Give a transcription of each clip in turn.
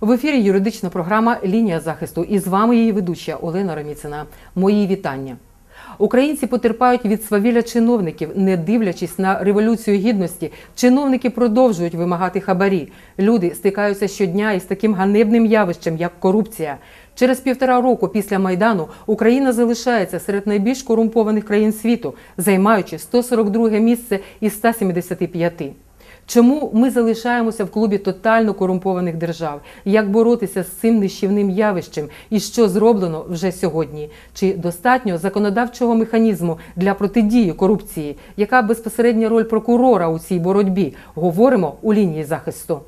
В ефірі юридична програма Лінія захисту. І з вами її ведуча Олена Роміцина. Мої вітання. Українці потерпають від свавілля чиновників, не дивлячись на революцію гідності. Чиновники продовжують вимагати хабарі. Люди стикаються щодня із таким ганебним явищем, як корупція. Через півтора року після майдану Україна залишається серед найбільш корумпованих країн світу, займаючи 142 місце із 175. Чому ми залишаємося в клубі тотально корумпованих держав? Як боротися з цим нищівним явищем? І що зроблено вже сьогодні? Чи достатньо законодавчого механізму для протидії корупції? Яка безпосередня роль прокурора у цій боротьбі? Говоримо у лінії захисту.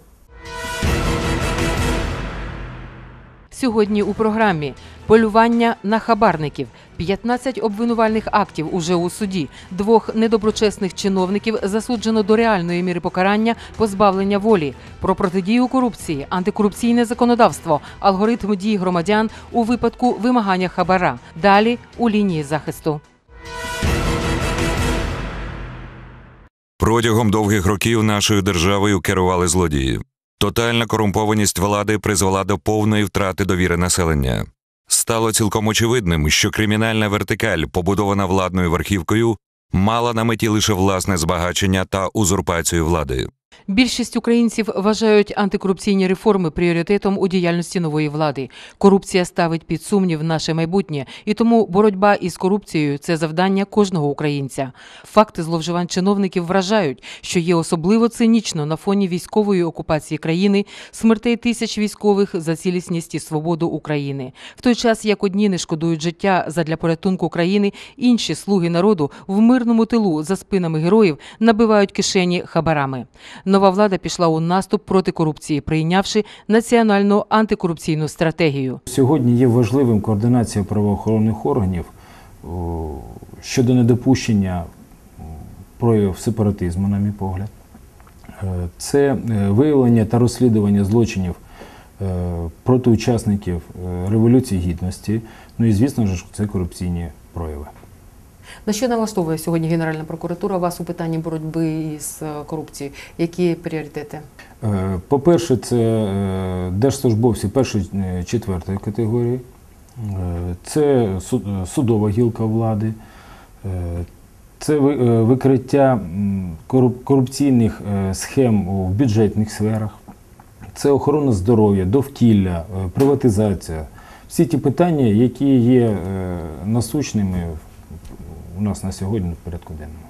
Сьогодні у програмі полювання на хабарників, 15 обвинувальних актів уже у суді. Двох недоброчесних чиновників засуджено до реальної міри покарання позбавлення волі. Про протидію корупції, антикорупційне законодавство, алгоритм дій громадян у випадку вимагання хабара. Далі у лінії захисту. Протягом довгих років нашою державою керували злодії. Тотальна корумпованість влади призвела до повної втрати довіри населення. Стало цілком очевидним, що кримінальна вертикаль, побудована владною верхівкою, мала на меті лише власне збагачення та узурпацію влади. Більшість українців вважають антикорупційні реформи пріоритетом у діяльності нової влади. Корупція ставить під сумнів наше майбутнє, і тому боротьба із корупцією це завдання кожного українця. Факти зловживань чиновників вражають, що є особливо цинічно на фоні військової окупації країни, смертей тисяч військових за цілісність і свободу України. В той час, як одні не шкодують життя задля порятунку країни, інші слуги народу в мирному тилу за спинами героїв набивають кишені хабарами. Нова влада пішла у наступ проти корупції, прийнявши національну антикорупційну стратегію. Сьогодні є важливим координація правоохоронних органів щодо недопущення проявів сепаратизму, на мій погляд. Е, Це е, виявлення та розслідування злочинів е, проти учасників Революції Гідності. Ну і звісно ж, це корупційні прояви. На що налаштовує сьогодні Генеральна прокуратура вас у питанні боротьби із е, корупцією? Які пріоритети? Е, По-перше, це е, держслужбовці першої четвертої категорії, це судова гілка влади, це викриття корупційних схем у бюджетних сферах, це охорона здоров'я, довкілля, приватизація. Всі ті питання, які є насущними в- у нас на сьогодні в порядку денному.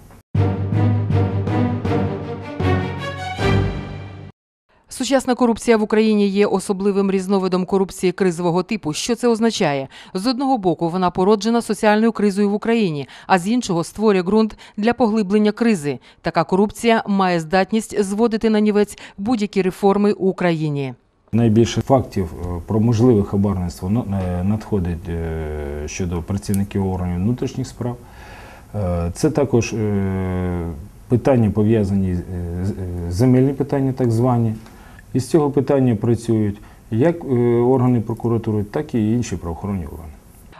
Сучасна корупція в Україні є особливим різновидом корупції кризового типу. Що це означає? З одного боку, вона породжена соціальною кризою в Україні, а з іншого створює ґрунт для поглиблення кризи. Така корупція має здатність зводити на нівець будь-які реформи у Україні. Найбільше фактів е, про можливе хабарництво е, надходить е, щодо працівників органів внутрішніх справ. Е, Це також е, питання пов'язані з е, з- земельні питання, так звані. І з цього питання працюють як органи прокуратури, так і інші правоохоронні органи.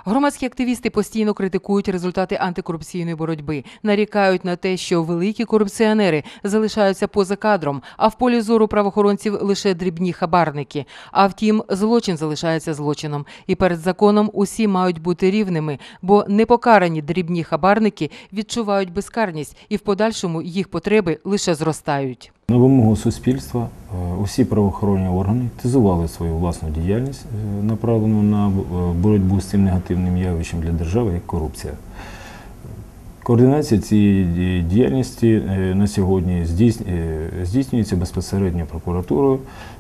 Громадські активісти постійно критикують результати антикорупційної боротьби, нарікають на те, що великі корупціонери залишаються поза кадром, а в полі зору правоохоронців лише дрібні хабарники. А втім, злочин залишається злочином, і перед законом усі мають бути рівними, бо непокарані дрібні хабарники відчувають безкарність, і в подальшому їх потреби лише зростають. На вимогу суспільства е, усі правоохоронні органи тизували свою власну діяльність, е, направлену на е, боротьбу з цим негативним явищем для держави, як корупція. Координація цієї діяльності на сьогодні здійснюється безпосередньо прокуратурою.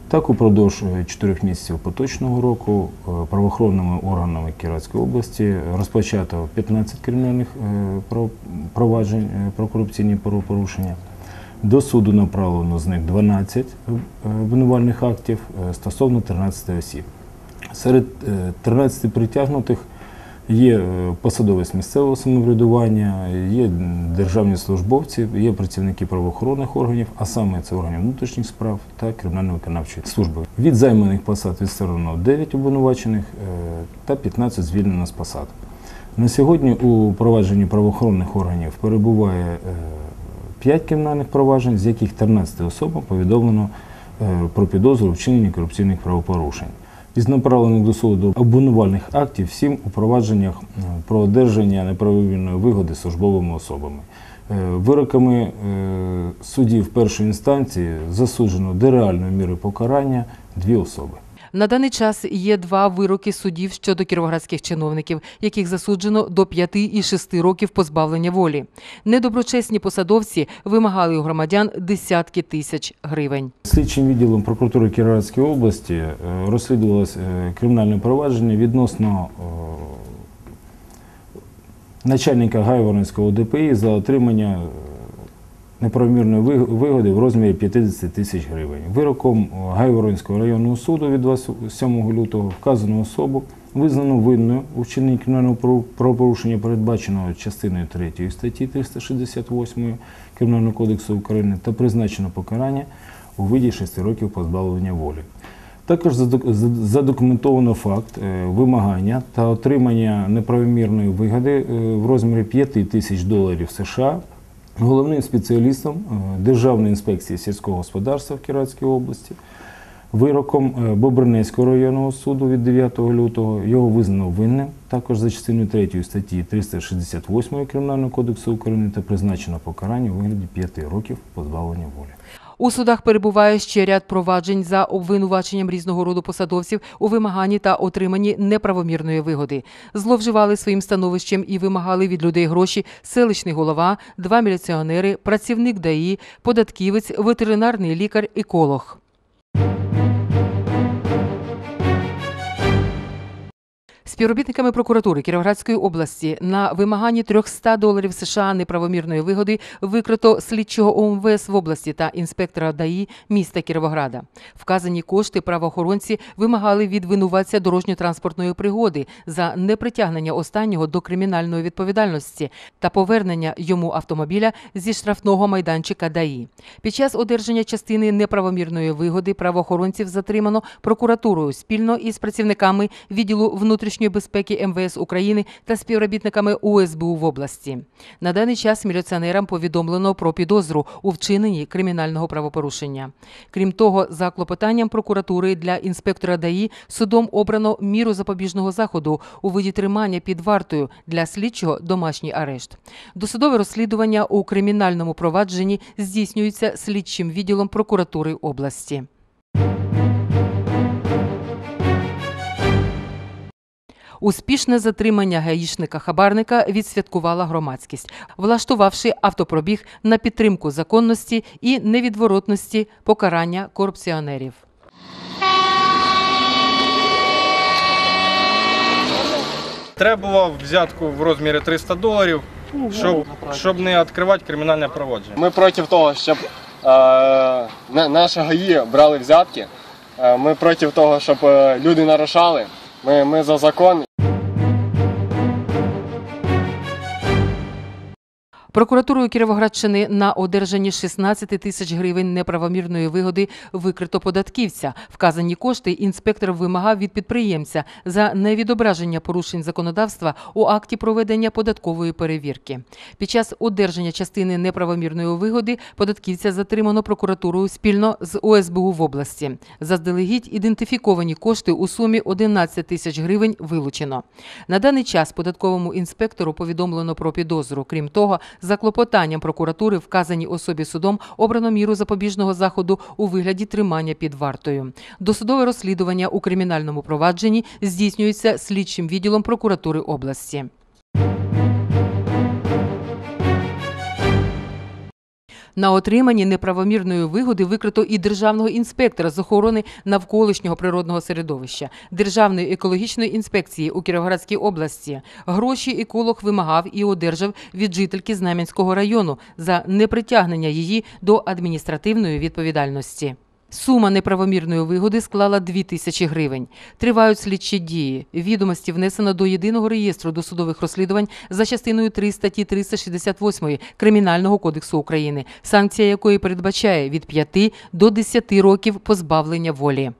Так, упродовж е, чотирьох місяців поточного року правоохоронними органами Кіровської області розпочато 15 кримінальних проваджень про корупційні правопорушення. До суду направлено з них 12 е, обвинувальних актів е, стосовно 13 осіб. Серед е, 13 притягнутих є е, посадовець місцевого самоврядування, є державні службовці, є працівники правоохоронних органів, а саме це органів внутрішніх справ та кримінально-виконавчої служби. Від займаних посад відсторонено 9 обвинувачених е, та 15 звільнено з посад. На сьогодні у провадженні правоохоронних органів перебуває е, 5 кримінальних проваджень, з яких 13 особам повідомлено е, про підозру вчиненні корупційних правопорушень. Із направлених до суду обвинувальних актів всім у провадженнях е, про одержання неправомірної вигоди службовими особами. Е, Вироками судів першої інстанції засуджено до реальної міри покарання дві особи. На даний час є два вироки судів щодо кіровоградських чиновників, яких засуджено до 5 і 6 років позбавлення волі. Недоброчесні посадовці вимагали у громадян десятки тисяч гривень. Слідчим відділом прокуратури Кіровоградської області е, розслідувалось е, кримінальне провадження відносно е, начальника Гайворонського ДПІ за отримання неправомірної ви- вигоди в розмірі 50 тисяч гривень. Вироком е, Гайворонського районного суду від 27 лютого вказану особу визнано винною у вчиненні кримінального правопорушення, передбаченого частиною 3 статті 368 Кримінального кодексу України та призначено покарання у виді 6 років позбавлення волі. Також задок- зад- задокументовано факт е, вимагання та отримання неправомірної вигоди е, в розмірі 5 тисяч доларів США головним спеціалістом е, Державної інспекції сільського господарства в Кіратській області. Вироком е, Бобринецького районного суду від 9 лютого його визнано винним також за частиною 3 статті 368 Кримінального кодексу України та призначено покарання у вигляді 5 років позбавлення волі. У судах перебуває ще ряд проваджень за обвинуваченням різного роду посадовців у вимаганні та отриманні неправомірної вигоди. Зловживали своїм становищем і вимагали від людей гроші селищний голова, два міліціонери, працівник ДАІ, податківець, ветеринарний лікар, еколог. Співробітниками прокуратури Кіровоградської області на вимаганні 300 доларів США неправомірної вигоди викрито слідчого ОМВС в області та інспектора ДАІ міста Кіровограда. Вказані кошти правоохоронці вимагали від винуватця дорожньо-транспортної пригоди за непритягнення останнього до кримінальної відповідальності та повернення йому автомобіля зі штрафного майданчика ДАІ. Під час одержання частини неправомірної вигоди правоохоронців затримано прокуратурою спільно із працівниками відділу внутрішньої безпеки МВС України та співробітниками УСБУ в області. На даний час міліціонерам повідомлено про підозру у вчиненні кримінального правопорушення. Крім того, за клопотанням прокуратури для інспектора ДАІ судом обрано міру запобіжного заходу у виді тримання під вартою для слідчого домашній арешт. Досудове розслідування у кримінальному провадженні здійснюється слідчим відділом прокуратури області. Успішне затримання гаїшника-хабарника відсвяткувала громадськість, влаштувавши автопробіг на підтримку законності і невідворотності покарання корупціонерів. Требував взятку в розмірі 300 доларів, щоб, щоб не відкривати кримінальне провадження. Ми проти того, щоб е, на- наші гаї брали взятки. Е, ми проти того, щоб е, люди нарушали. Ми, ми за закон. Прокуратурою Кіровоградщини на одержанні 16 тисяч гривень неправомірної вигоди викрито податківця. Вказані кошти інспектор вимагав від підприємця за невідображення порушень законодавства у акті проведення податкової перевірки. Під час одержання частини неправомірної вигоди податківця затримано прокуратурою спільно з ОСБУ в області. Заздалегідь ідентифіковані кошти у сумі 11 тисяч гривень вилучено. На даний час податковому інспектору повідомлено про підозру. Крім того, за клопотанням прокуратури вказаній особі судом обрано міру запобіжного заходу у вигляді тримання під вартою. Досудове розслідування у кримінальному провадженні здійснюється слідчим відділом прокуратури області. На отриманні неправомірної вигоди викрито і державного інспектора з охорони навколишнього природного середовища Державної екологічної інспекції у Кіровоградській області. Гроші еколог вимагав і одержав від жительки Знам'янського району за непритягнення її до адміністративної відповідальності. Сума неправомірної вигоди склала 2 тисячі гривень. Тривають слідчі дії. Відомості внесено до єдиного реєстру досудових розслідувань за частиною 3 статті 368 Кримінального кодексу України, санкція якої передбачає від 5 до 10 років позбавлення волі.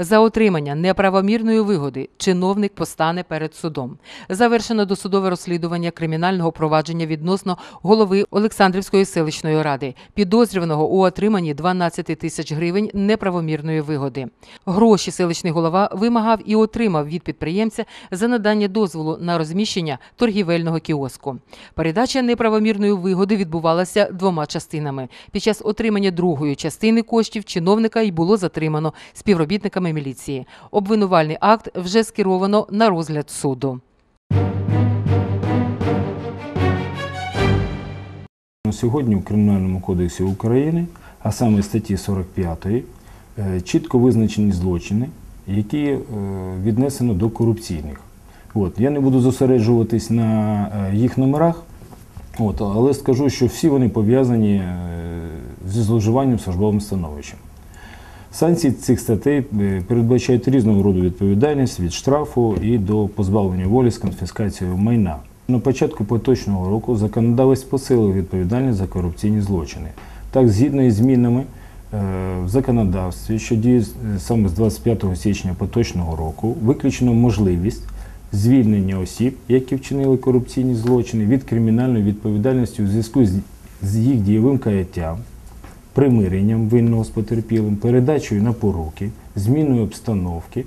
За отримання неправомірної вигоди чиновник постане перед судом. Завершено досудове розслідування кримінального провадження відносно голови Олександрівської селищної ради, підозрюваного у отриманні 12 тисяч гривень неправомірної вигоди. Гроші селищний голова вимагав і отримав від підприємця за надання дозволу на розміщення торгівельного кіоску. Передача неправомірної вигоди відбувалася двома частинами. Під час отримання другої частини коштів чиновника й було затримано співробітниками міліції. Обвинувальний акт вже скеровано на розгляд суду. На Сьогодні в Кримінальному кодексі України, а саме статті 45, е, чітко визначені злочини, які е, віднесено до корупційних. От. Я не буду зосереджуватись на е, їх номерах, от, але скажу, що всі вони пов'язані зі зловживанням службовим становищем. Санкції цих статей е, передбачають різного роду відповідальність від штрафу і до позбавлення волі з конфіскацією майна. На початку поточного року законодавець посилив відповідальність за корупційні злочини. Так, згідно із змінами е, в законодавстві, що діють е, саме з 25 січня поточного року, виключено можливість звільнення осіб, які вчинили корупційні злочини, від кримінальної відповідальності у зв'язку з їх дієвим каяттям, примиренням винного з потерпілим, передачею на поруки, зміною обстановки,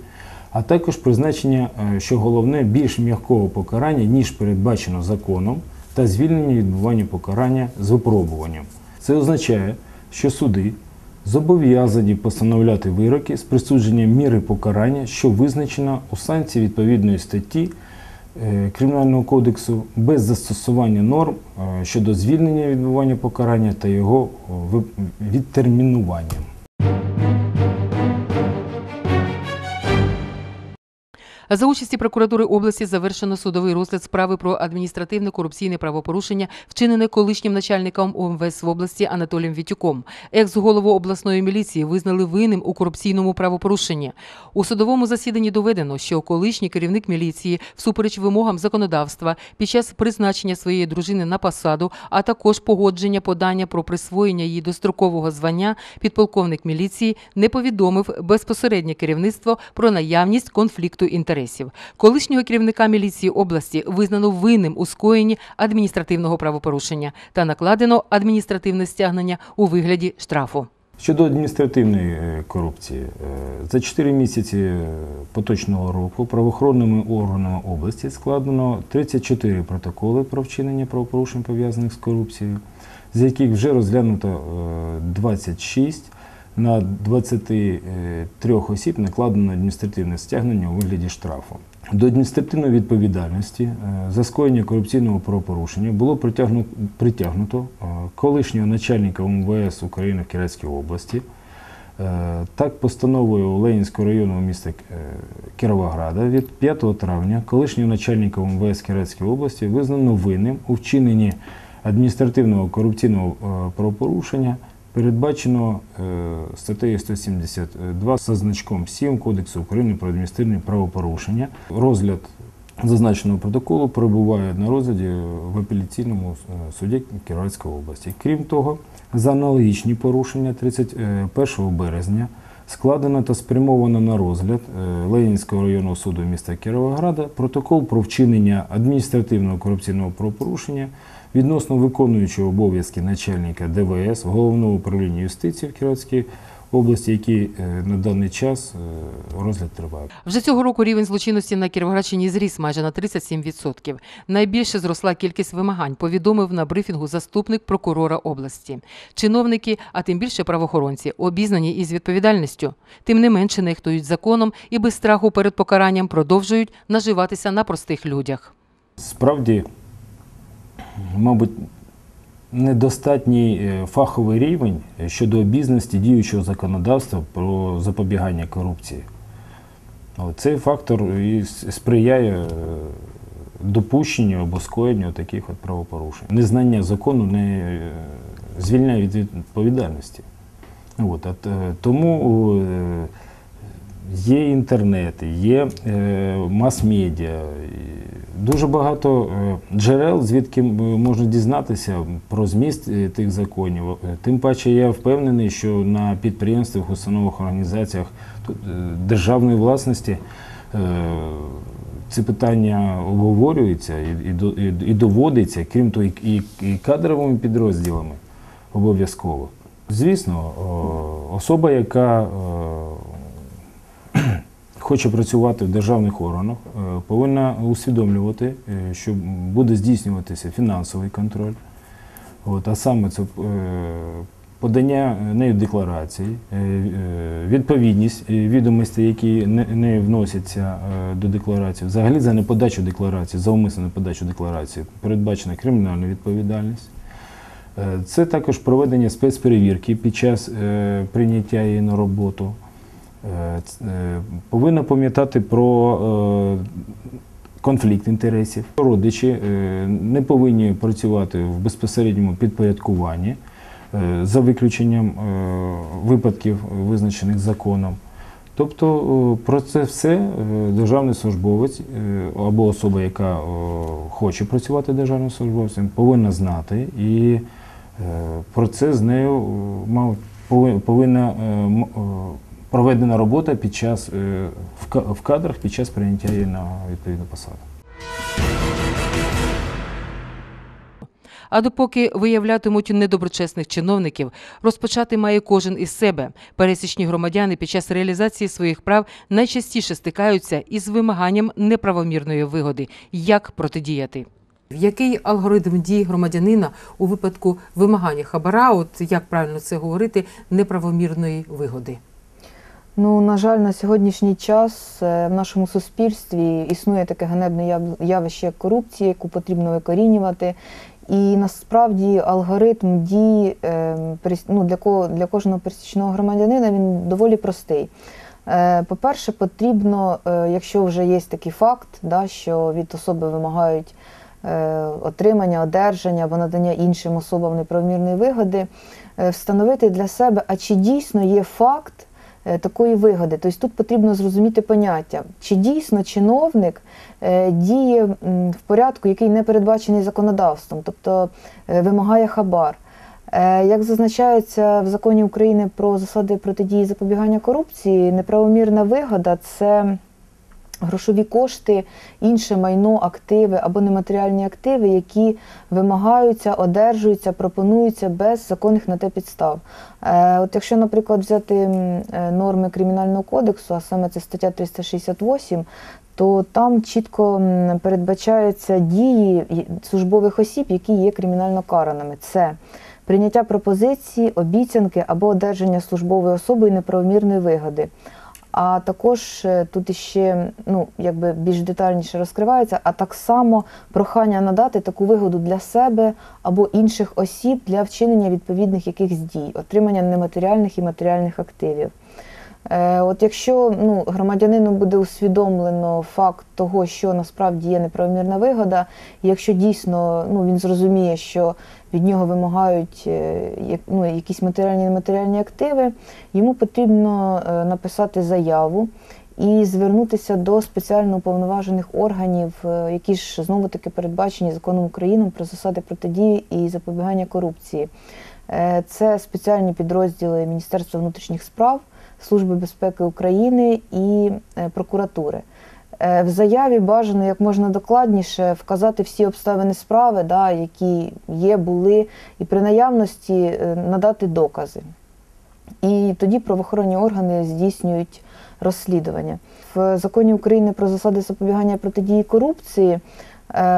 а також призначення, е, що головне, більш м'якого покарання, ніж передбачено законом, та звільнення відбування покарання з випробуванням. Це означає, що суди зобов'язані постановляти вироки з присудженням міри покарання, що визначена у санкції відповідної статті Кримінального кодексу без застосування норм е, щодо звільнення відбування покарання та його відтермінування. За участі прокуратури області завершено судовий розгляд справи про адміністративне корупційне правопорушення, вчинене колишнім начальником ОМВС в області Анатолієм Вітюком. Екс-голову обласної міліції визнали винним у корупційному правопорушенні. У судовому засіданні доведено, що колишній керівник міліції, всупереч вимогам законодавства, під час призначення своєї дружини на посаду, а також погодження подання про присвоєння їй дострокового звання, підполковник міліції не повідомив безпосереднє керівництво про наявність конфлікту інтересів. Колишнього керівника міліції області визнано винним у скоєнні адміністративного правопорушення та накладено адміністративне стягнення у вигляді штрафу. Щодо адміністративної е, корупції, е, за 4 місяці е, поточного року правоохоронними органами області складено 34 протоколи про вчинення правопорушень пов'язаних з корупцією, з яких вже розглянуто е, 26. На 23 осіб накладено адміністративне стягнення у вигляді штрафу. До адміністративної відповідальності е, за скоєння корупційного правопорушення було притягну- притягнуто е, колишнього начальника МВС України в Кіровській області. Е, Так, постановою Ленінського районного міста е, Кіровограда від 5 травня колишнього начальника МВС Кіровської області визнано винним у вчиненні адміністративного корупційного е, правопорушення, передбачено е, статтею 172 за значком 7 Кодексу України про адміністративні правопорушення. Розгляд зазначеного протоколу перебуває на розгляді в апеляційному е, суді Кіровоградської області. Крім того, за аналогічні порушення 31 березня складено та спрямовано на розгляд е, Ленінського районного суду міста Кіровограда протокол про вчинення адміністративного корупційного правопорушення відносно виконуючого обов'язки начальника ДВС Головного управління юстиції в Кіровоградській області, які е, на даний час е, розгляд триває. Вже цього року рівень злочинності на Кіровоградщині зріс майже на 37%. Найбільше зросла кількість вимагань, повідомив на брифінгу заступник прокурора області. Чиновники, а тим більше правоохоронці, обізнані із відповідальністю. Тим не менше нехтують законом і без страху перед покаранням продовжують наживатися на простих людях. Справді, мабуть, недостатній е, фаховий рівень щодо обізнаності діючого законодавства про запобігання корупції. Цей фактор і сприяє е, допущенню або скоєнню таких от правопорушень. Незнання закону не е, звільняє від відповідальності. От, а т- тому е, є інтернет, є е, мас-медіа. Дуже багато е, джерел, звідки м, можна дізнатися про зміст е, тих законів. Е, Тим паче я впевнений, що на підприємствах, установах, організаціях е, державної власності е, ці питання обговорюються і, і, до- і, і доводиться, крім того, і, кадровими підрозділами обов'язково. Звісно, особа, яка е, хоче працювати в державних органах, е, повинна усвідомлювати, е, що буде здійснюватися фінансовий контроль. От, а саме це е, подання нею декларацій, е, відповідність відомостей, які не, вносяться до декларації. Взагалі за неподачу декларації, за умисну неподачу декларації передбачена кримінальна відповідальність. Це також проведення спецперевірки під час прийняття її на роботу. Е, е, Повинна пам'ятати про е, конфлікт інтересів. Родичі не повинні працювати в безпосередньому підпорядкуванні за виключенням випадків, визначених законом. Тобто про це все державний службовець або особа, яка хоче працювати державним службовцем, повинна знати і про це з нею повинна проведена робота під час е, в в кадрах під час прийняття її на відповідну посаду. А допоки виявлятимуть недоброчесних чиновників, розпочати має кожен із себе. Пересічні громадяни під час реалізації своїх прав найчастіше стикаються із вимаганням неправомірної вигоди. Як протидіяти? Який алгоритм дій громадянина у випадку вимагання хабара, от як правильно це говорити, неправомірної вигоди? Ну, на жаль, на сьогоднішній час е, в нашому суспільстві існує таке ганебне яв- явище, як корупція, яку потрібно викорінювати. І насправді алгоритм дій е, ну, для, ко- для кожного пересічного громадянина він доволі простий. Е, По-перше, потрібно, якщо вже є такий факт, да, що від особи вимагають отримання, одержання або надання іншим особам неправомірної вигоди, встановити для себе, а чи дійсно є факт такої вигоди. Тобто тут потрібно зрозуміти поняття, чи дійсно чиновник е, діє в порядку, який не передбачений законодавством, тобто е, вимагає хабар. Е, Як зазначається в законі України про засади протидії запобігання корупції, неправомірна вигода це грошові кошти, інше майно, активи або нематеріальні активи, які вимагаються, одержуються, пропонуються без законних на те підстав. Е, От якщо, наприклад, взяти е, норми Кримінального кодексу, а саме це стаття 368, то там чітко передбачаються дії службових осіб, які є кримінально караними. Це прийняття пропозиції, обіцянки або одержання службовою особою неправомірної вигоди. А також е, тут іще ну, якби більш детальніше розкривається, а так само прохання надати таку вигоду для себе або інших осіб для вчинення відповідних якихось дій, отримання нематеріальних і матеріальних активів. Е, От якщо ну, громадянину буде усвідомлено факт того, що насправді є неправомірна вигода, якщо дійсно ну, він зрозуміє, що від нього вимагають е, ну, якісь матеріальні і нематеріальні активи, йому потрібно е, написати заяву і звернутися до спеціально уповноважених органів, які ж знову таки передбачені законом України про засади протидії і запобігання корупції. Це спеціальні підрозділи Міністерства внутрішніх справ, Служби безпеки України і е, прокуратури. Е, В заяві бажано як можна докладніше вказати всі обставини справи, да, які є, були, і при наявності е, надати докази. І тоді правоохоронні органи здійснюють розслідування. В законі України про засади запобігання протидії корупції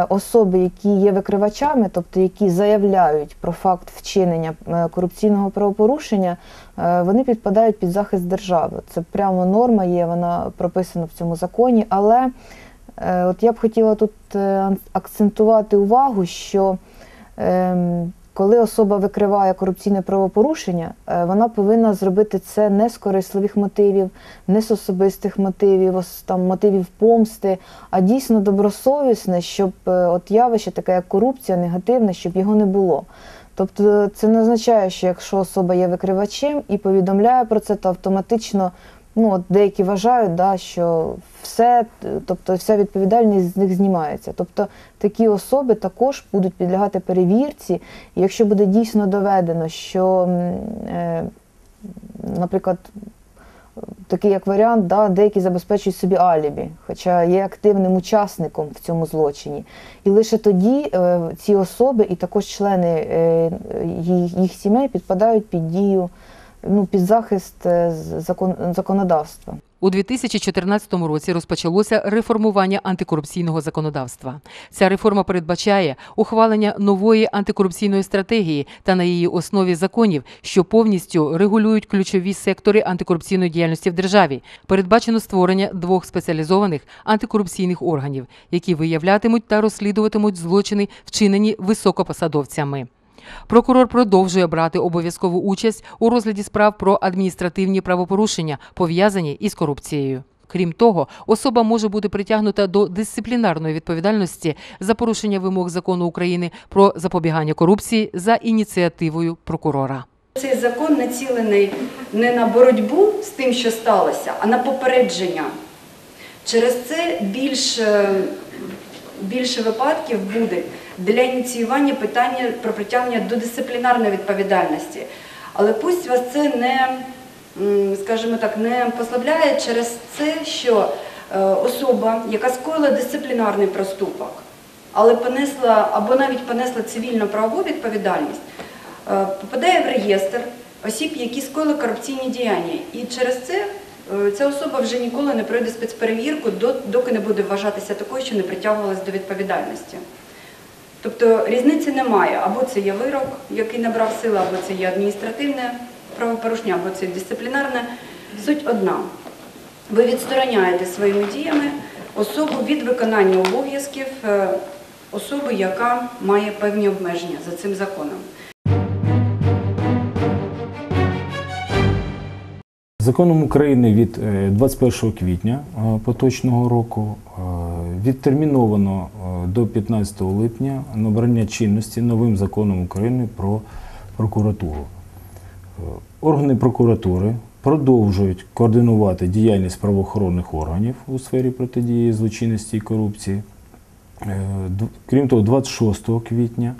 особи, які є викривачами, тобто які заявляють про факт вчинення е, корупційного правопорушення, е, вони підпадають під захист держави. Це прямо норма є, вона прописана в цьому законі. Але е, от я б хотіла тут е, акцентувати увагу, що ем, коли особа викриває корупційне правопорушення, е, вона повинна зробити це не з корисливих мотивів, не з особистих мотивів, там, мотивів помсти, а дійсно добросовісне, щоб е, от явище таке, як корупція, негативне, щоб його не було. Тобто це не означає, що якщо особа є викривачем і повідомляє про це, то автоматично ну, от деякі вважають, да, що все, тобто вся відповідальність з них знімається. Тобто такі особи також будуть підлягати перевірці. Якщо буде дійсно доведено, що, е, наприклад, такий як варіант, да, деякі забезпечують собі алібі, хоча є активним учасником в цьому злочині. І лише тоді е, ці особи і також члени е, їх, їх сімей підпадають під дію, ну, під захист е, закон, законодавства. У 2014 році розпочалося реформування антикорупційного законодавства. Ця реформа передбачає ухвалення нової антикорупційної стратегії та на її основі законів, що повністю регулюють ключові сектори антикорупційної діяльності в державі. Передбачено створення двох спеціалізованих антикорупційних органів, які виявлятимуть та розслідуватимуть злочини, вчинені високопосадовцями. Прокурор продовжує брати обов'язкову участь у розгляді справ про адміністративні правопорушення, пов'язані із корупцією. Крім того, особа може бути притягнута до дисциплінарної відповідальності за порушення вимог закону України про запобігання корупції за ініціативою прокурора. Цей закон націлений не на боротьбу з тим, що сталося, а на попередження. Через це більше, більше випадків буде для ініціювання питання про притягнення до дисциплінарної відповідальності. Але пусть вас це не, скажімо так, не послабляє через це, що е, особа, яка скоїла дисциплінарний проступок, але понесла або навіть понесла цивільну правову відповідальність, е, попадає в реєстр осіб, які скоїли корупційні діяння. І через це е, ця особа вже ніколи не пройде спецперевірку, до- доки не буде вважатися такою, що не притягувалась до відповідальності. Тобто різниці немає. Або це є вирок, який набрав сили, або це є адміністративне правопорушення, або це дисциплінарне. Суть одна. Ви відстороняєте своїми діями особу від виконання обов'язків е, особи, яка має певні обмеження за цим законом. Законом України від е, 21 квітня е, поточного року е, відтерміновано е, до 15 липня набрання чинності новим законом України про прокуратуру. Е, Органи прокуратури продовжують координувати діяльність правоохоронних органів у сфері протидії злочинності і корупції. Е, Крім того, 26 квітня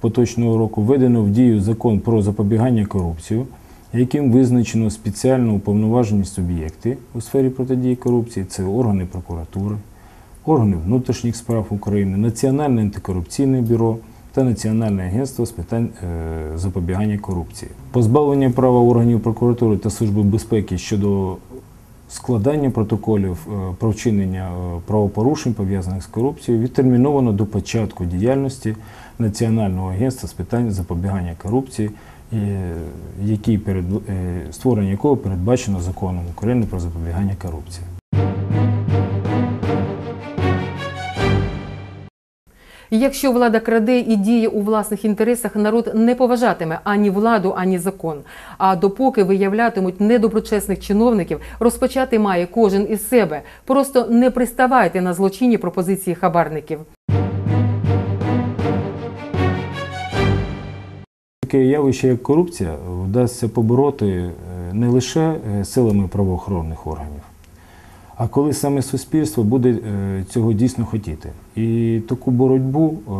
поточного року введено в дію закон про запобігання корупції, яким визначено спеціально уповноважені суб'єкти у сфері протидії корупції. Це органи прокуратури, органи внутрішніх справ України, Національне антикорупційне бюро та Національне агентство з питань е, запобігання корупції. Позбавлення права органів прокуратури та Служби безпеки щодо складання протоколів е, про вчинення е, правопорушень, пов'язаних з корупцією, відтерміновано до початку діяльності Національного агентства з питань запобігання корупції, який перед, створення якого передбачено законом України про запобігання корупції. Якщо влада краде і діє у власних інтересах, народ не поважатиме ані владу, ані закон. А допоки виявлятимуть недоброчесних чиновників, розпочати має кожен із себе. Просто не приставайте на злочинні пропозиції хабарників. Таке явище, як корупція, вдасться побороти е, не лише е, силами правоохоронних органів, а коли саме суспільство буде е, цього дійсно хотіти. І таку боротьбу е,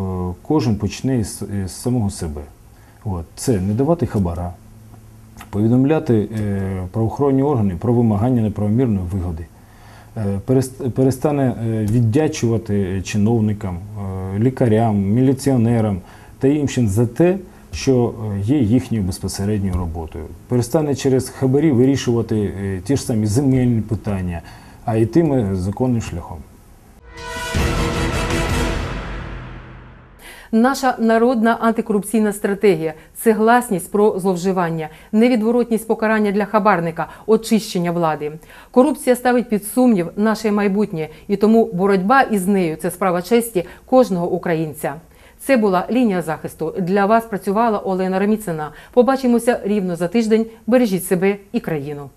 кожен почне із, самого себе. От. Це не давати хабара, повідомляти е, правоохоронні органи про вимагання неправомірної вигоди. Е, Перестане віддячувати чиновникам, лікарям, міліціонерам та іншим за те, що є їхньою безпосередньою роботою. Перестане через хабарі вирішувати ті ж самі земельні питання, а йтиме законним шляхом. Наша народна антикорупційна стратегія це гласність про зловживання, невідворотність покарання для хабарника, очищення влади. Корупція ставить під сумнів наше майбутнє, і тому боротьба із нею це справа честі кожного українця. Це була лінія захисту. Для вас працювала Олена Реміцина. Побачимося рівно за тиждень. Бережіть себе і країну.